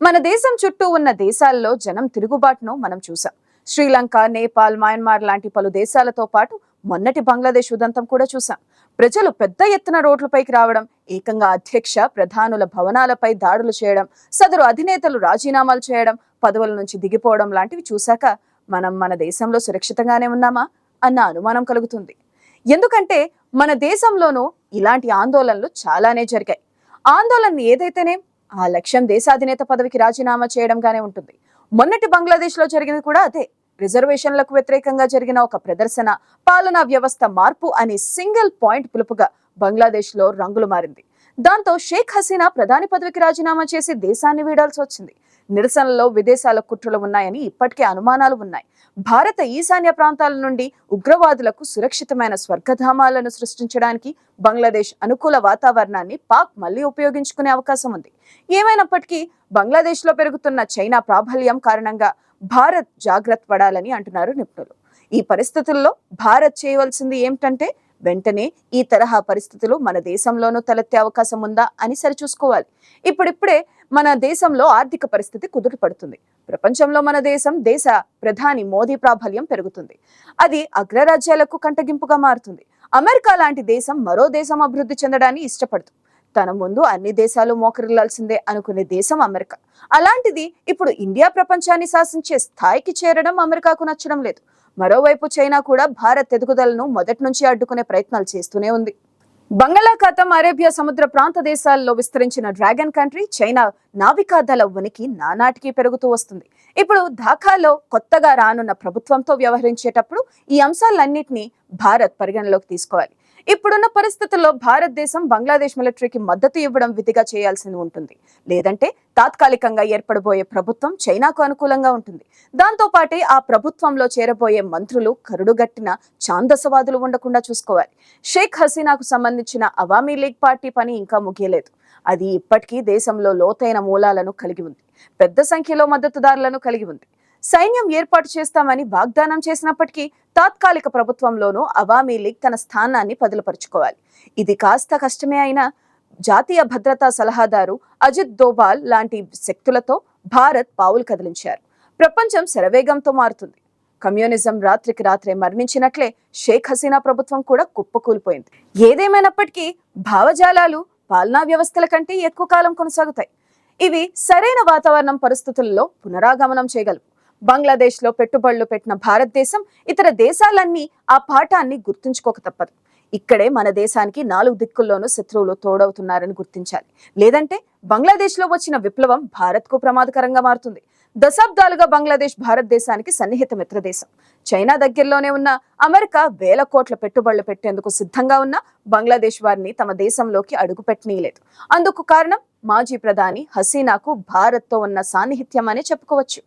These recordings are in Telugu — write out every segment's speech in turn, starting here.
మన దేశం చుట్టూ ఉన్న దేశాల్లో జనం తిరుగుబాటును మనం చూసాం శ్రీలంక నేపాల్ మయన్మార్ లాంటి పలు దేశాలతో పాటు మొన్నటి బంగ్లాదేశ్ ఉదంతం కూడా చూసాం ప్రజలు పెద్ద ఎత్తున రోడ్లపైకి రావడం ఏకంగా అధ్యక్ష ప్రధానుల భవనాలపై దాడులు చేయడం సదరు అధినేతలు రాజీనామాలు చేయడం పదవుల నుంచి దిగిపోవడం లాంటివి చూశాక మనం మన దేశంలో సురక్షితంగానే ఉన్నామా అన్న అనుమానం కలుగుతుంది. ఎందుకంటే మన దేశంలోనూ ఇలాంటి ఆందోళనలు చాలానే జరిగాయి. ఆందోళన ఏదైతేనే ఆ లక్ష్యం దేశాధినేత పదవికి రాజీనామా చేయడంగానే ఉంటుంది. మొన్నటి బంగ్లాదేశ్లో జరిగింది కూడా అదే. రిజర్వేషన్లకు వ్యతిరేకంగా జరిగిన ఒక ప్రదర్శన పాలనా వ్యవస్థ మార్పు అనే సింగిల్ పాయింట్ పిలుపుగా బంగ్లాదేశ్లో రంగులు మారింది. దాంతో షేక్ హసీనా ప్రధాని పదవికి రాజీనామా చేసి దేశాన్ని వీడాల్సి వచ్చింది. నిరసనలో విదేశాల కుట్రలు ఉన్నాయని ఇప్పటికే అనుమానాలు ఉన్నాయి. భారత ఈశాన్య ప్రాంతాల నుండి ఉగ్రవాదులకు సురక్షితమైన స్వర్గధామాలను సృష్టించడానికి బంగ్లాదేశ్ అనుకూల వాతావరణాన్ని పాక్ మళ్ళీ ఉపయోగించుకునే అవకాశం ఉంది. ఏమైనప్పటికీ బంగ్లాదేశ్లో పెరుగుతున్న చైనా ప్రాబల్యం కారణంగా భారత్ జాగ్రత్త పడాలని అంటున్నారు నిపుణులు. ఈ పరిస్థితుల్లో భారత్ చేయవలసింది ఏమిటంటే వెంటనే ఈ తరహా పరిస్థితులు మన దేశంలోనూ తలెత్తే అవకాశం ఉందా అని సరిచూసుకోవాలి. ఇప్పుడిప్పుడే మన దేశంలో ఆర్థిక పరిస్థితి కుదుటపడుతుంది ప్రపంచంలో మన దేశం దేశ ప్రధాని మోదీ ప్రాబల్యం పెరుగుతుంది. అది అగ్రరాజ్యాలకు కంటగింపుగా మారుతుంది. అమెరికా లాంటి దేశం మరో దేశం అభివృద్ధి చెందడాన్ని ఇష్టపడుతుంది తన ముందు అన్ని దేశాలు మోకరిల్లాల్సిందే అనుకునే దేశం అమెరికా. అలాంటిది ఇప్పుడు ఇండియా ప్రపంచాన్ని శాసించే స్థాయికి చేరడం అమెరికాకు నచ్చడం లేదు. మరోవైపు చైనా కూడా భారత్ ఎదుగుదలను మొదటి నుంచి అడ్డుకునే ప్రయత్నాలు చేస్తూనే ఉంది. బంగాళాఖాతం అరేబియా సముద్ర ప్రాంత దేశాల్లో విస్తరించిన డ్రాగన్ కంట్రీ చైనా నావికా దళ ఉనికి నానాటికి పెరుగుతూ వస్తుంది. ఇప్పుడు ఢాకాలో కొత్తగా రానున్న ప్రభుత్వంతో వ్యవహరించేటప్పుడు ఈ అంశాలన్నింటినీ భారత్ పరిగణలోకి తీసుకోవాలి. ఇప్పుడున్న పరిస్థితుల్లో భారతదేశం బంగ్లాదేశ్ మిలిటరీకి మద్దతు ఇవ్వడం విధిగా చేయాల్సి ఉంటుంది. లేదంటే తాత్కాలికంగా ఏర్పడబోయే ప్రభుత్వం చైనాకు అనుకూలంగా ఉంటుంది. దాంతో పాటే ఆ ప్రభుత్వంలో చేరబోయే మంత్రులు కరుడుగట్టిన ఛాందసవాదులు ఉండకుండా చూసుకోవాలి. షేక్ హసీనాకు సంబంధించిన అవామీ లీగ్ పార్టీ పని ఇంకా ముగియలేదు. అది ఇప్పటికీ దేశంలో లోతైన మూలాలను కలిగి ఉంది. పెద్ద సంఖ్యలో మద్దతుదారులను కలిగి ఉంది. సైన్యం ఏర్పాటు చేస్తామని వాగ్దానం చేసినప్పటికీ తాత్కాలిక ప్రభుత్వంలోనూ అవామీ లీగ్ తన స్థానాన్ని పదులుపరుచుకోవాలి ఇది కాస్త కష్టమే అయినా జాతీయ భద్రతా సలహాదారు అజిత్ దోబాల్ లాంటి శక్తులతో భారత్ పావులు కదిలించారు. ప్రపంచం శరవేగంతో మారుతుంది. కమ్యూనిజం రాత్రికి రాత్రే మరణించినట్లే షేక్ హసీనా ప్రభుత్వం కూడా కుప్పకూలిపోయింది. ఏదేమైనప్పటికీ భావజాలాలు పాలనా వ్యవస్థల కంటే ఎక్కువ కాలం కొనసాగుతాయి. ఇవి సరైన వాతావరణం పరిస్థితుల్లో పునరాగమనం చేయగలవు. బంగ్లాదేశ్లో పెట్టుబడులు పెట్టిన భారతదేశం ఇతర దేశాలన్నీ ఆ పాఠాన్ని గుర్తుంచుకోక తప్పదు. ఇక్కడే మన దేశానికి నాలుగు దిక్కుల్లోనూ శత్రువులు తోడవుతున్నారని గుర్తించాలి. లేదంటే బంగ్లాదేశ్లో వచ్చిన విప్లవం భారత్కు ప్రమాదకరంగా మారుతుంది. దశాబ్దాలుగా బంగ్లాదేశ్ భారతదేశానికి సన్నిహిత మిత్రదేశం. చైనా దగ్గరలోనే ఉన్న అమెరికా వేల కోట్ల పెట్టుబడులు పెట్టేందుకు సిద్ధంగా ఉన్న బంగ్లాదేశ్ వారిని తమ దేశంలోకి అడుగు పెట్టనీయలేదు. అందుకు కారణం మాజీ ప్రధాని హసీనాకు భారత్తో ఉన్న సాన్నిహిత్యం అనే చెప్పుకోవచ్చు.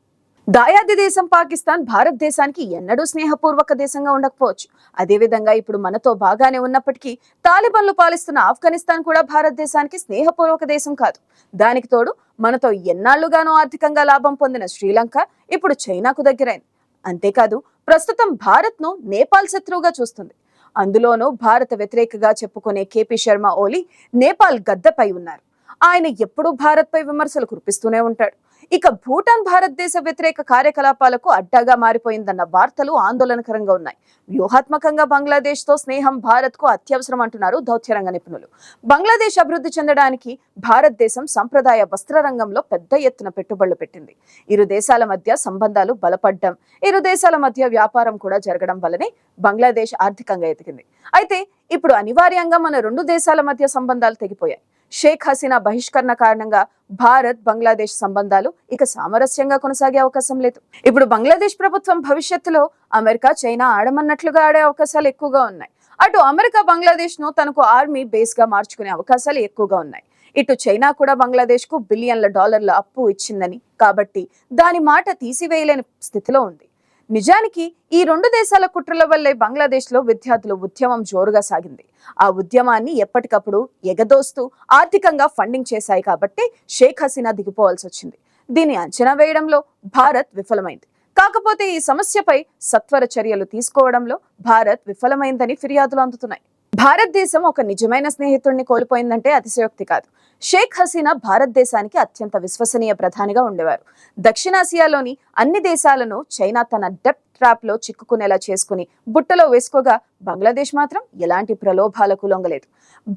దాయాది దేశం పాకిస్తాన్ భారతదేశానికి ఎన్నడూ స్నేహపూర్వక దేశంగా ఉండకపోవచ్చు. అదేవిధంగా ఇప్పుడు మనతో బాగానే ఉన్నప్పటికీ తాలిబన్లు పాలిస్తున్న ఆఫ్ఘనిస్తాన్ కూడా భారతదేశానికి స్నేహపూర్వక దేశం కాదు. దానికి తోడు మనతో ఎన్నాళ్ళుగానో ఆర్థికంగా లాభం పొందిన శ్రీలంక ఇప్పుడు చైనాకు దగ్గరైంది. అంతేకాదు ప్రస్తుతం భారత్ను నేపాల్ శత్రువుగా చూస్తుంది. అందులోనూ భారత వ్యతిరేకగా చెప్పుకునే కేపీ శర్మ ఓలీ నేపాల్ గద్దపై ఉన్నారు. ఆయన ఎప్పుడూ భారత్పై విమర్శలు కురిపిస్తూనే ఉంటాడు. ఇక భూటాన్ భారతదేశ వ్యతిరేక కార్యకలాపాలకు అడ్డాగా మారిపోయిందన్న వార్తలు ఆందోళనకరంగా ఉన్నాయి. వ్యూహాత్మకంగా బంగ్లాదేశ్తో స్నేహం భారత్కు అత్యవసరం అంటున్నారు దౌత్యరంగ నిపుణులు. బంగ్లాదేశ్ అభివృద్ధి చెందడానికి భారతదేశం సంప్రదాయ వస్త్ర రంగంలో పెద్ద ఎత్తున పెట్టుబడులు పెట్టింది. ఇరు దేశాల మధ్య సంబంధాలు బలపడ్డం ఇరు దేశాల మధ్య వ్యాపారం కూడా జరగడం వల్లనే బంగ్లాదేశ్ ఆర్థికంగా ఎదిగింది. అయితే ఇప్పుడు అనివార్యంగా మన రెండు దేశాల మధ్య సంబంధాలు తెగిపోయాయి. షేక్ హసీనా బహిష్కరణ కారణంగా భారత్ బంగ్లాదేశ్ సంబంధాలు ఇక సామరస్యంగా కొనసాగే అవకాశం లేదు. ఇప్పుడు బంగ్లాదేశ్ ప్రభుత్వం భవిష్యత్తులో అమెరికా చైనా ఆడమన్నట్లుగా ఆడే అవకాశాలు ఎక్కువగా ఉన్నాయి. అటు అమెరికా బంగ్లాదేశ్ను తనకు ఆర్మీ బేస్గా మార్చుకునే అవకాశాలు ఎక్కువగా ఉన్నాయి. ఇటు చైనా కూడా బంగ్లాదేశ్కు బిలియన్ల డాలర్ల అప్పు ఇచ్చిందని. కాబట్టి దాని మాట తీసివేయలేని స్థితిలో ఉంది. నిజానికి ఈ రెండు దేశాల కుట్రల వల్లే బంగ్లాదేశ్లో విద్యార్థుల ఉద్యమం జోరుగా సాగింది. ఆ ఉద్యమాన్ని ఎప్పటికప్పుడు ఎగదోస్తూ ఆర్థికంగా ఫండింగ్ చేశాయి కాబట్టి షేక్ హసీనా దిగిపోవాల్సి వచ్చింది. దీన్ని అంచనా వేయడంలో భారత్ విఫలమైంది. కాకపోతే ఈ సమస్యపై సత్వర చర్యలు తీసుకోవడంలో భారత్ విఫలమైందని ఫిర్యాదులు అందుతున్నాయి. భారతదేశం ఒక నిజమైన స్నేహితుడిని కోల్పోయిందంటే అతిశయోక్తి కాదు. షేక్ హసీనా భారతదేశానికి అత్యంత విశ్వసనీయ ప్రధానిగా ఉండేవారు. దక్షిణాసియాలోని అన్ని దేశాలను చైనా తన డెప్ ట్రాప్లో చిక్కుకునేలా చేసుకుని బుట్టలో వేసుకోగా బంగ్లాదేశ్ మాత్రం ఎలాంటి ప్రలోభాలకు లొంగలేదు.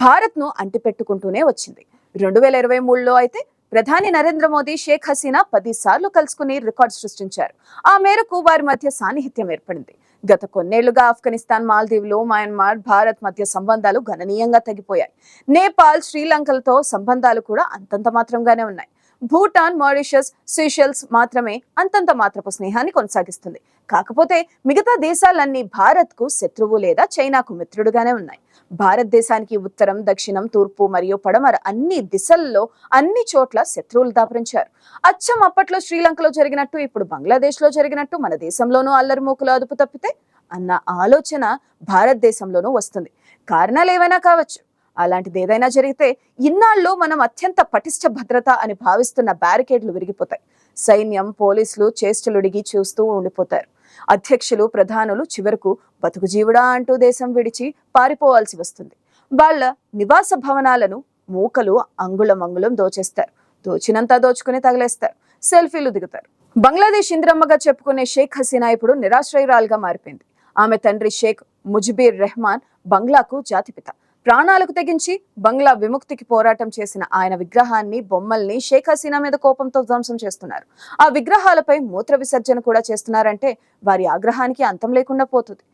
భారత్ను అంటిపెట్టుకుంటూనే వచ్చింది. రెండు వేల ఇరవై మూడులో అయితే ప్రధాని నరేంద్ర మోదీ షేక్ హసీనా పది సార్లు కలుసుకుని రికార్డు సృష్టించారు. ఆ మేరకు వారి మధ్య సాన్నిహిత్యం ఏర్పడింది. గత కొన్నేళ్ళుగా ఆఫ్ఘనిస్తాన్ మాల్దీవులు మయన్మార్ భారత్ మధ్య సంబంధాలు గణనీయంగా తగ్గిపోయాయి. నేపాల్ శ్రీలంకలతో సంబంధాలు కూడా అంతంత మాత్రంగానే ఉన్నాయి. భూటాన్ మారిషస్ సీషెల్స్ మాత్రమే అంతంత మాత్రపు స్నేహాన్ని కొనసాగిస్తుంది. కాకపోతే మిగతా దేశాలన్నీ భారత్కు శత్రువు లేదా చైనాకు మిత్రుడుగానే ఉన్నాయి. భారతదేశానికి ఉత్తరం దక్షిణం తూర్పు మరియు పడమర అన్ని దిశల్లో అన్ని చోట్ల శత్రువులు దాపరించారు. అచ్చం అప్పట్లో శ్రీలంకలో జరిగినట్టు ఇప్పుడు బంగ్లాదేశ్లో జరిగినట్టు మన దేశంలోనూ అల్లరిమూకులు అదుపు తప్పితే అన్న ఆలోచన భారతదేశంలోనూ వస్తుంది. కారణాలు ఏవైనా కావచ్చు. అలాంటిది ఏదైనా జరిగితే ఇన్నాళ్ళు మనం అత్యంత పటిష్ట భద్రత అని భావిస్తున్న బ్యారికేడ్లు విరిగిపోతాయి. సైన్యం పోలీసులు చేష్టలుడిగి చూస్తూ ఉండిపోతారు. అధ్యక్షులు ప్రధానులు చివరకు బతుకు జీవుడా అంటూ దేశం విడిచి పారిపోవాల్సి వస్తుంది. వాళ్ళ నివాస భవనాలను మూకలు అంగుళం అంగుళం దోచేస్తారు. దోచినంత దోచుకుని తగిలేస్తారు. సెల్ఫీలు దిగుతారు. బంగ్లాదేశ్ ఇంద్రమ్మగా చెప్పుకునే షేక్ హసీనా ఇప్పుడు నిరాశ్రయురాలుగా మారిపోయింది. ఆమె తండ్రి షేక్ ముజ్బీర్ రెహమాన్ బంగ్లాకు జాతిపిత. ప్రాణాలకు తెగించి బంగ్లా విముక్తికి పోరాటం చేసిన ఆయన విగ్రహాన్ని బొమ్మల్ని షేక్ హసీనా మీద కోపంతో ధ్వంసం చేస్తున్నారు. ఆ విగ్రహాలపై మూత్ర విసర్జన కూడా చేస్తున్నారంటే వారి ఆగ్రహానికి అంతం లేకుండా పోతుంది.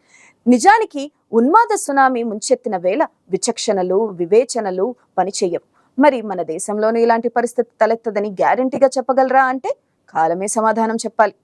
నిజానికి ఉన్మాద సునామీ ముంచెత్తిన వేళ విచక్షణలు వివేచనలు పనిచేయవు మరి మన దేశంలోనూ ఇలాంటి పరిస్థితి తలెత్తదని గ్యారంటీగా చెప్పగలరా అంటే కాలమే సమాధానం చెప్పాలి.